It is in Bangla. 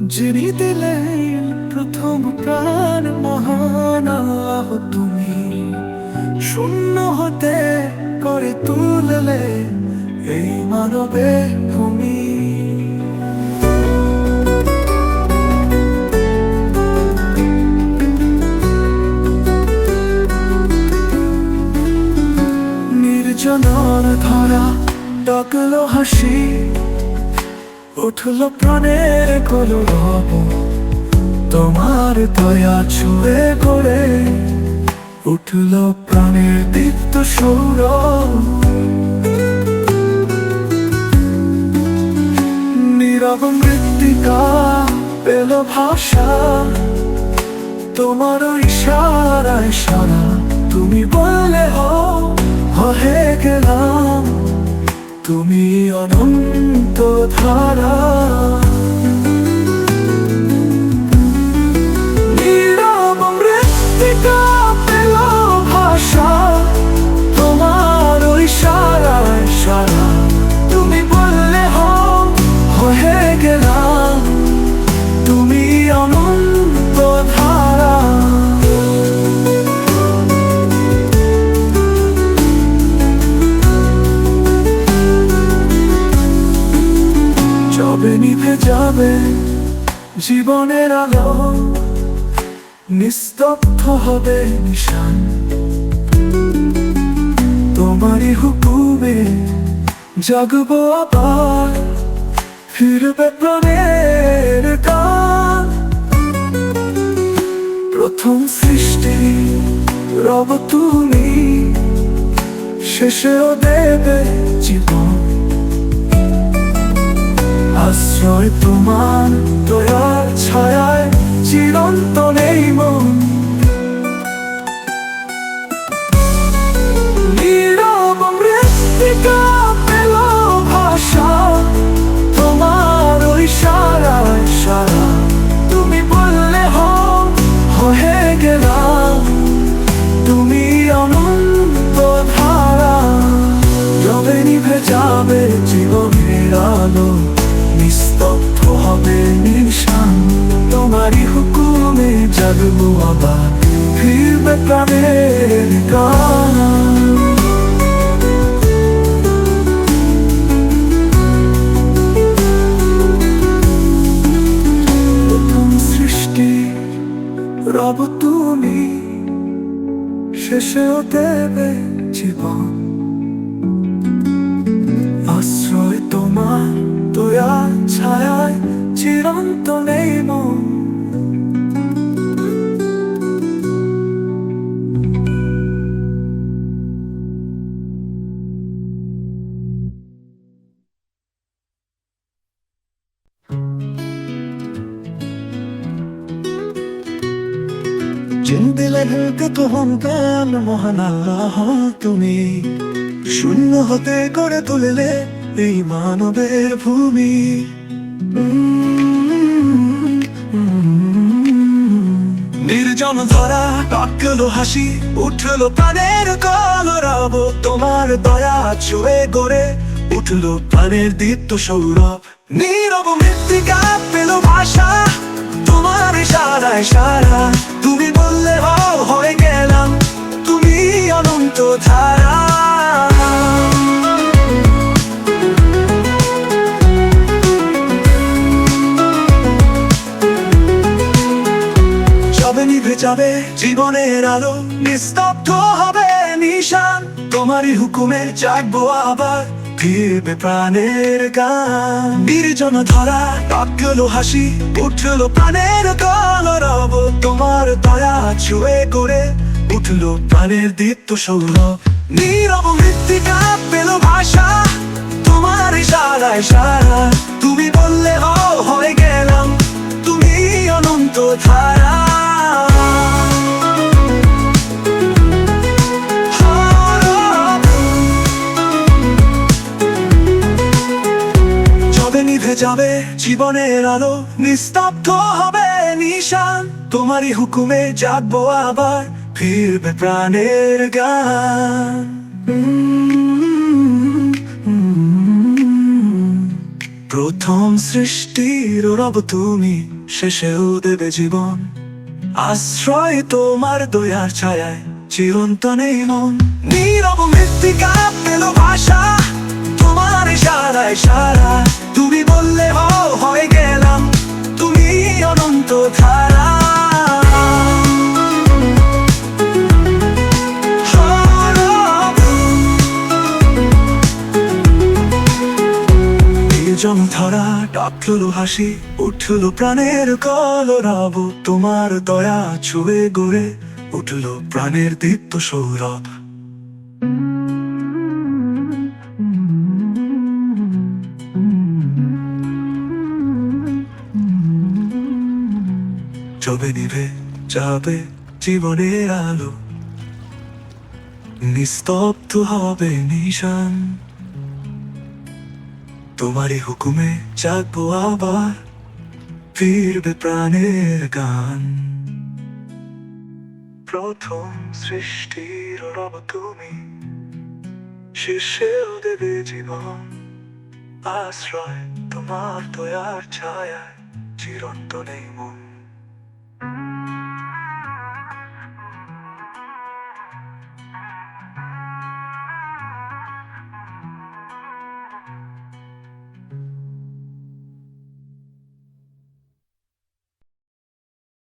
যিনি দিলেন প্রথম প্রাণ মহান তুমি শূন্য হতে করে তুললে এই মানবের ভূমি নির্জনর ধরা ডাকলো হাসি উঠল প্রাণের কলরব তোমার দয়া ছুঁয়ে করে উঠল প্রাণের দীপ্ত সৌরভ। নীরব মৃত্তিকা পেল ভাষা। তোমার ইশারায় সারা তুমি বললে, হো হয়ে গেলাম। তুমি অনন্ত ধারা। তুমি বললে হো হয়ে গেলাম। যবে, নিভে যাবে। জীবনের আলো নিস্তব্ধ হবে নিশান। তোমারই হুকুমে জাগবো আবার, ফিরবে প্রাণের গান প্রথম সৃষ্টি রব তুমি, শেষেও দেবে জীবন। আশ্রয় তোমার দয়ার ছায়ায় চিরন্ত নেই মন। নীরব ভাষা, তোমার সারা। তুমি বললে গেলাম। তুমি ধারা নিভে যাবে জীবনের আলো। নিস্তব্ধ হবে নিশান। তোমারই হুকুমে জাগবো আবার, ফিরবে প্রাণের গান রব তুমি। শেষেও দেবে জীবন। আশ্রয় তোমার। দয়া ছায়ায় চিরন্ত নেই মন জিন দিলে হেলতে তোহন মহান আল্লাহ তুমি শূন্য হতে করে তুললে এই মানবের ভূমি নির্জন ধরা ডাকলো হাসি, উঠল প্রাণের কলরব। তোমার দয়া ছুঁয়ে গড়ে উঠল প্রাণের দীপ্ত সৌরভ। নীরব মৃত্তিকা পেল ভাষা তোমার ইশারায় সারা। তুমি বললে হয়ে গেলাম। তুমি অনন্ত ধারা। যাবে, জীবনের আলো নিস্তব্ধ হবে, নিশান। তোমারই হুকুমে জাগবো আবার, ফিরবে প্রাণের গান। নির্জন ধরা ডাকলো হাসি, উঠল প্রাণের কলরব তোমার দয়া ছুঁয়ে করে, উঠল প্রাণের দীপ্ত সৌরভ। নীরব মৃত্তিকা পেল ভাষা, তোমার ইশারায় সারা। তুমি বললে, ও, হয়ে গেলাম। তুমি অনন্ত ধারা। যবে নিভে যাবে? জীবনের আলো নিস্তব্ধ হবে, নিশান। তোমারই হুকুমে জাগবো আবার, ফিরবে প্রাণের গান। প্রথম সৃষ্টির রব তুমি, শেষেও দেবে জীবন। আশ্রয় তোমার দয়ার ছায়ায়, চিরন্তনে মন। নীরব মৃত্তিকা পেল ভাষা, তোমার সারায় সারা। তুমি বললে হয়ে গেলাম। তুমি অনন্ত ধারা। নির্জন ধরা ডাকলো হাসি, উঠল প্রাণের কলরব। তোমার দয়া ছুঁয়ে গড়ে উঠল প্রাণের দীপ্ত সৌরভ। চবে নিভে যাবে জীবনের আলো? নিস্তব্ধ হবে নিশান। তোমারই হুকুমে জাগবো আবার, ফিরবে প্রাণের গান। প্রথম সৃষ্টির রব তুমি শেষেও দেবে জীবন। আশ্রয় তোমার দয়ার ছায়ায়, চিরন্তনেই মন